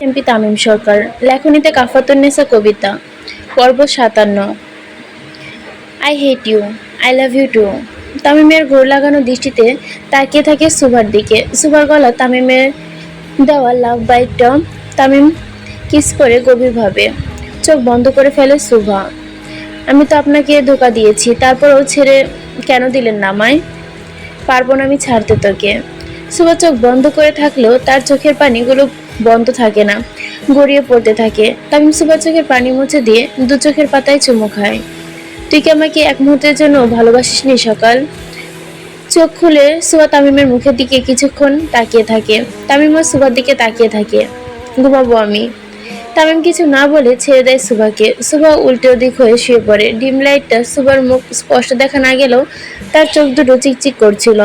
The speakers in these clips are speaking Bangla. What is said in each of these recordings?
এমপি তামিম সরকার, লেখনীতে কাফাতুন্নেসা কবিতা, পর্ব সাতান্ন। I hate you I love you too তামিমের ঘোর লাগানো দৃষ্টিতে তাকিয়ে থাকে সুভার দিকে। সুভার গলা তামিমের দেওয়া লাভ বাইটটা তামিম কিস করে গভীরভাবে। চোখ বন্ধ করে ফেলে সুভা। আমি তো আপনাকে ধোকা দিয়েছি, তারপরও ছেড়ে কেন দিলেন না আমায়? পারব না আমি ছাড়তে তোকে। সুভা চোখ বন্ধ করে থাকলেও তার চোখের পানিগুলো বন্ধ থাকে না, গড়িয়ে পড়তে থাকে। তামিম সুভা চোখের পানি মুছে দিয়ে দু চোখের পাতায় চুমু খায়। তুই কি আমাকে এক মুহূর্তের জন্য ভালোবাসিস নি সকাল? চোখ খুলে সুভা তামিমের মুখের দিকে কিছুক্ষণ তাকিয়ে থাকে। তামিমও সুভার দিকে তাকিয়ে থাকে। ঘুমাবো আমি। তামিম কিছু না বলে ছেড়ে দেয় সুভাকে। সুভা উল্টো দিক হয়ে শুয়ে পড়ে। ডিম লাইটটা সুভার মুখ স্পষ্ট দেখা না গেলেও তার চোখ দুটো চিকচিক করছিল।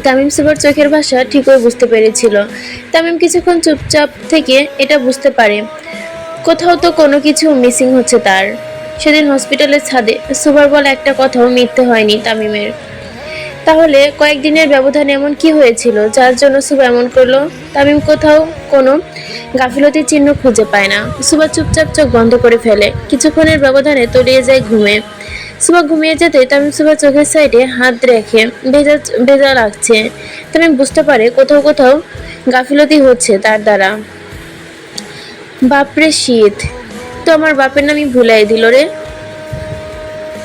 তামিম সুভার চোখের ভাষা ঠিকই বুঝতে পেরেছিল। তামিম কিছুক্ষণ চুপচাপ থেকে এটা বুঝতে পারে। কোথাও তো কোনো কিছু মিসিং হচ্ছে তার। সেদিন হসপিটালের ছাদে সুভার বলা একটা কথাও মিথ্যে হয়নি তামিমের। তাহলে কয়েকদিনের ব্যবধানে এমন কি হয়েছিল যার জন্য সুবা এমন করল? তামিম কোথাও কোনো গাফিলতির চিহ্ন খুঁজে পায় না। সুবা চুপচাপ চোখ বন্ধ করে ফেলে। কিছুক্ষণের ব্যবধানে তলিয়ে যায় ঘুমে। সুবা ঘুমিয়ে যেতে তামিম সুভা চোখের সাইডে হাত রেখে ভেজা ভেজা লাগছে তামিম বুঝতে পারে কোথাও কোথাও গাফিলতি হচ্ছে তার দ্বারা। বাপরে শীত, তো আমার বাপের নামই ভুলাই দিল রে।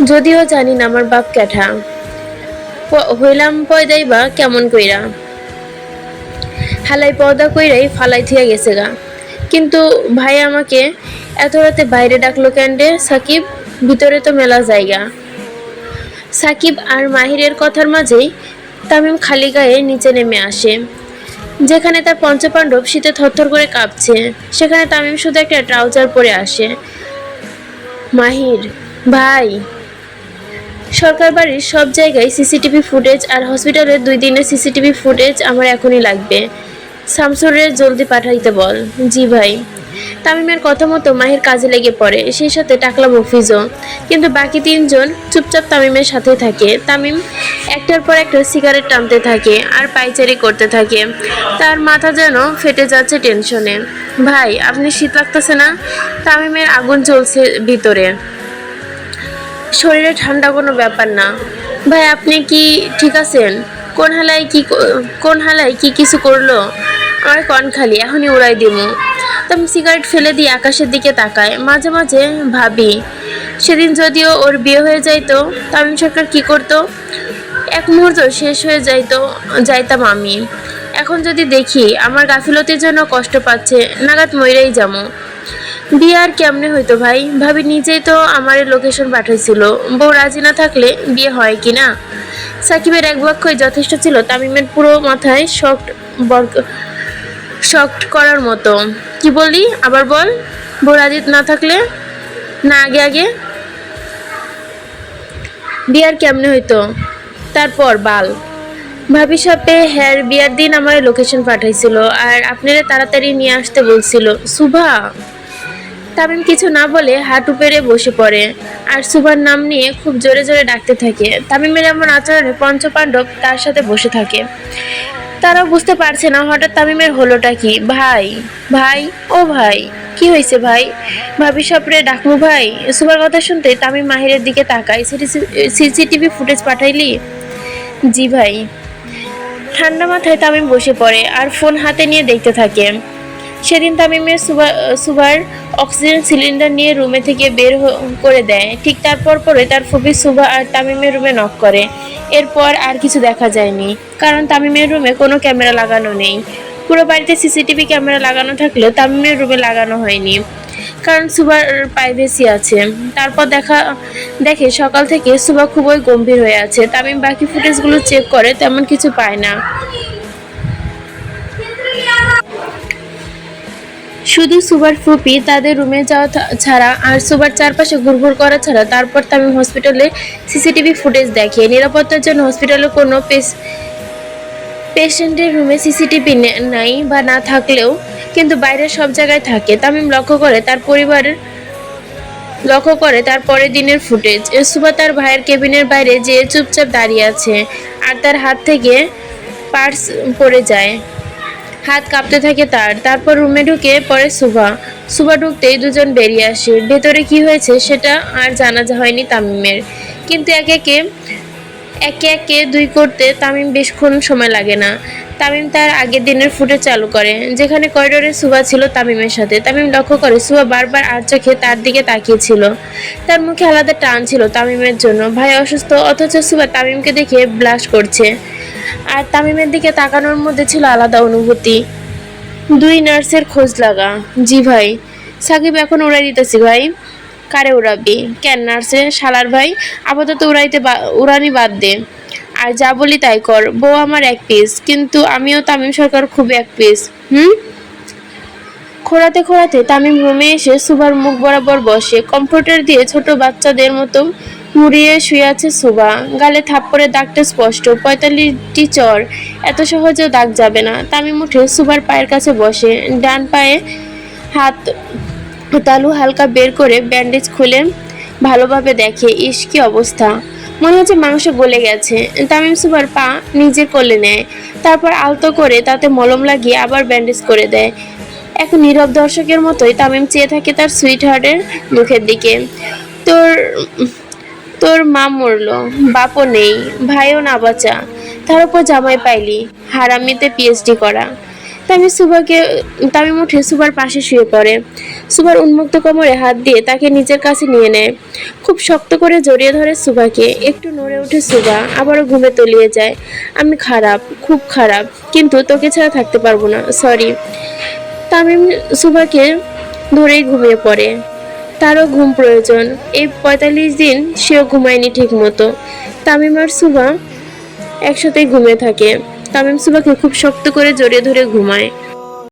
যদিও জানি না আমার বাপ ক্যাঠা। হইলাম পয়দাই বা কেমন কইরা। হালাই পর্দা কইরাই ফালাই থিয়া গেছে গা। কিন্তু ভাই আমাকে এত রাতে বাইরে ডাকলো ক্যান্ডে সাকিব? ভিতরে তো মেলা জায়গা। সাকিব আর মাহিরের কথার মাঝেই তামিম খালি গায়ে নিচে নেমে আসে। যেখানে তার পঞ্চপাণ্ডব শীতে থরথর করে কাঁপছে, সেখানে তামিম শুধু একটা ট্রাউজার পরে আসে। মাহির, ভাই, সরকার বাড়ির সব জায়গায় সিসিটিভি ফুটেজ আর হসপিটালের দুই দিনের সিসিটিভি ফুটেজ আমার এখনই লাগবে। শামসুরের জলদি পাঠাইতে বল। জি, ভাই। তামিমের কথা মতো মাহির কাজে লেগে পড়ে, সেই সাথে টাকলা মফিজও কিন্তু বাকি তিনজন চুপচাপ তামিমের সাথে থাকে। তামিম একটার পর একটা সিগারেট টানতে থাকে আর পাইচারি করতে থাকে। তার মাথা যেন ফেটে যাচ্ছে টেনশনে। ভাই, আপনি শীত লাগতেছে না? তামিমের আগুন চলছে ভিতরে। শরীরে ঠান্ডা কোনো ব্যাপার না। ভাই, আপনি কি ঠিক আছেন? কোন হালায় কি কোন হালায় কি কিছু করল? আমার কন খালি এখনই উড়াই তো আমি সিগারেট ফেলে দিয়ে আকাশের দিকে তাকায়। মাঝে মাঝে ভাবি, সেদিন যদিও ওর বিয়ে হয়ে যাইতো, তামিম সরকার কি করতো? এক মুহূর্ত শেষ হয়ে যাইতো, যাইতাম আমি। এখন যদি দেখি, আমার গাফিলতির জন্য কষ্ট পাচ্ছে, নাগাদ মইরাই যাব বিয়ে আর কেমনে হইতো ভাই? ভাবি নিজেই তো আমার লোকেশন পাঠাইছিল। বউ রাজি না থাকলে বিয়ে হয় কি না? সাকিবের এক বাক্যই যথেষ্ট ছিল, তামিমের পুরো মাথায় শক্ট বর্গ শক্ট করার মতো। কি বললি? আবার বল। রাজি না থাকলে? না, আগে আগে। বিয়ার কেমনে হইতো? তারপর, বাল। ভাবি সাপে হ্যার বিয়ার দিন আমার লোকেশন পাঠাইছিল আর আপনারা তাড়াতাড়ি নিয়ে আসতে বলছিল। সুভা? তামিম কিছু না বলে হাঁটু পেরে বসে পড়ে আর সুভার নাম নিয়ে খুব জোরে জোরে ডাকতে থাকে। তামিমের এমন আচরণে পঞ্চপাণ্ডব তার সাথে বসে থাকে। তারাও বুঝতে পারছে না হঠাৎ তামিমের হলোটা কি। ভাই ভাই, ও ভাই, কি হয়েছে ভাই? ভাবি সাপড়ে ডাকমু ভাই, সুভার কথা শুনতে তামিম মাহিরের দিকে তাকায়। CCTV footage পাঠাইলি? জি ভাই। ঠান্ডা মাথায় তামিম বসে পড়ে আর ফোন হাতে নিয়ে দেখতে থাকে। সেদিন তামিমের সুবা সুবার অক্সিজেন সিলিন্ডার নিয়ে রুমে থেকে বের করে দেয়। ঠিক তারপর পরে তার ফুপি সুবা আর তামিমের রুমে নক করে। এরপর আর কিছু দেখা যায়নি। কারণ তামিমের রুমে কোনো ক্যামেরা লাগানো নেই। পুরো বাড়িতে সিসিটিভি ক্যামেরা লাগানো থাকলেও তামিমের রুমে লাগানো হয়নি। কারণ সুবার প্রাইভেসি আছে। তারপর দেখা, দেখে সকাল থেকে সুভা খুবই গম্ভীর হয়ে আছে। তামিম বাকি ফুটেজগুলো চেক করে, তেমন কিছু পায় না। শুধু সুবার ফুপি, তাদের রুমে যাওয়া ছাড়া আর সুবার চারপাশে ঘুরঘুর করা ছাড়া তারপর তামিম হসপিটালে সিসিটিভি ফুটেজ দেখে। নিরাপত্তার জন্য হসপিটালে কোনো পেস পেশেন্টের রুমে সিসিটিভি নাই বা না থাকলেও কিন্তু বাইরের সব জায়গায় থাকে। তামিম লক্ষ্য করে তার পরিবারের লক্ষ্য করে তার পরের দিনের ফুটেজ সুবা তার ভাইয়ের কেবিনের বাইরে যেয়ে চুপচাপ দাঁড়িয়ে আছে আর তার হাত থেকে পার্স পড়ে যায়। হাত কাঁপতে থাকে তার। তারপর রুমে ঢুকে পরে সুভা। সুভা ঢুকতেই দুজন বেরিয়ে আসে। ভেতরে কি হয়েছে সেটা আর জানা হয়নি তামিমের। কিন্তু একে একে একে একে দুই করতে তামিম বেশক্ষণ সময় লাগে না। তামিম তার আগের দিনের ফুটে চালু করে। যেখানে করিডোরে সুবা ছিল তামিমের সাথে। তামিম লক্ষ্য করে সুবা বারবার আর চোখে তার দিকে তাকিয়েছিল। তার মুখে আলাদা টান ছিল তামিমের জন্য। ভাই অসুস্থ, অথচ সুবা তামিমকে দেখে ব্লাশ করছে। আর তামিমের দিকে তাকানোর মধ্যে ছিল আলাদা অনুভূতি। দুই নার্সের খোঁজ লাগা। জি ভাই, সাকিব এখন উড়াই দিতেছি ভাই। কারে উড়াবি? কেন নার্সে? শালার ভাই, আপাতত উড়াইতে উড়ানি বাদ দে। আর যা বলি তাই কর, বউ আমার এক পিস কিন্তু আমিও তামিম সরকার খুব এক পিস হুম? খোঁড়াতে খোড়াতে তামিম রুমে এসে সুবার মুখ বরাবর বসে কম্পিউটার দিয়ে ছোট বাচ্চাদের মতো মুড়িয়ে শুয়ে আছে সুবা। গালে থাপ্পড়ে দাগটা স্পষ্ট, পঁয়তাল্লিশটি চর। এত সহজেও দাগ যাবে না। তামিম উঠে সুবার পায়ের কাছে বসে। ডান পায়ে হাত তালু হালকা বের করে ব্যান্ডেজ খুলে ভালোভাবে দেখে, ইস, কি অবস্থা? মনে হচ্ছে মাংস গলে গেছে। তামিম সুবার পা নিজের কোলে নেয়। তারপর আলতো করে তাতে মলম লাগিয়ে আবার ব্যান্ডেজ করে দেয়। এক নীরব দর্শকের মতোই তামিম চেয়ে থাকে তার সুইট হার্টের মুখের দিকে। তোর তোর মা মরলো, বাপও নেই, ভাইও না বাঁচা। তার উপর জামাই পাইলি, হারামিতে পিএইচডি করা। তামিম সুবাকে তামিম উঠে সুবার পাশে শুয়ে পড়ে। সুবার উন্মুক্ত কোমরে হাত দিয়ে তাকে নিজের কাছে নিয়ে নেয়। খুব শক্ত করে জড়িয়ে ধরে সুবাকে একটু নড়ে ওঠে সুভা আবারও ঘুমে তলিয়ে যায়। আমি খারাপ, খুব খারাপ, কিন্তু তোকে ছাড়া থাকতে পারব না সরি তামিম সুবাকে ধরেই ঘুমিয়ে পড়ে। তারও ঘুম প্রয়োজন। এই পঁয়তাল্লিশ দিন সেও ঘুমায়নি ঠিক মতো তামিম আর সুবা একসাথে ঘুমে থাকে। তামিম সুবাকে খুব শক্ত করে জড়িয়ে ধরে ঘুমায়।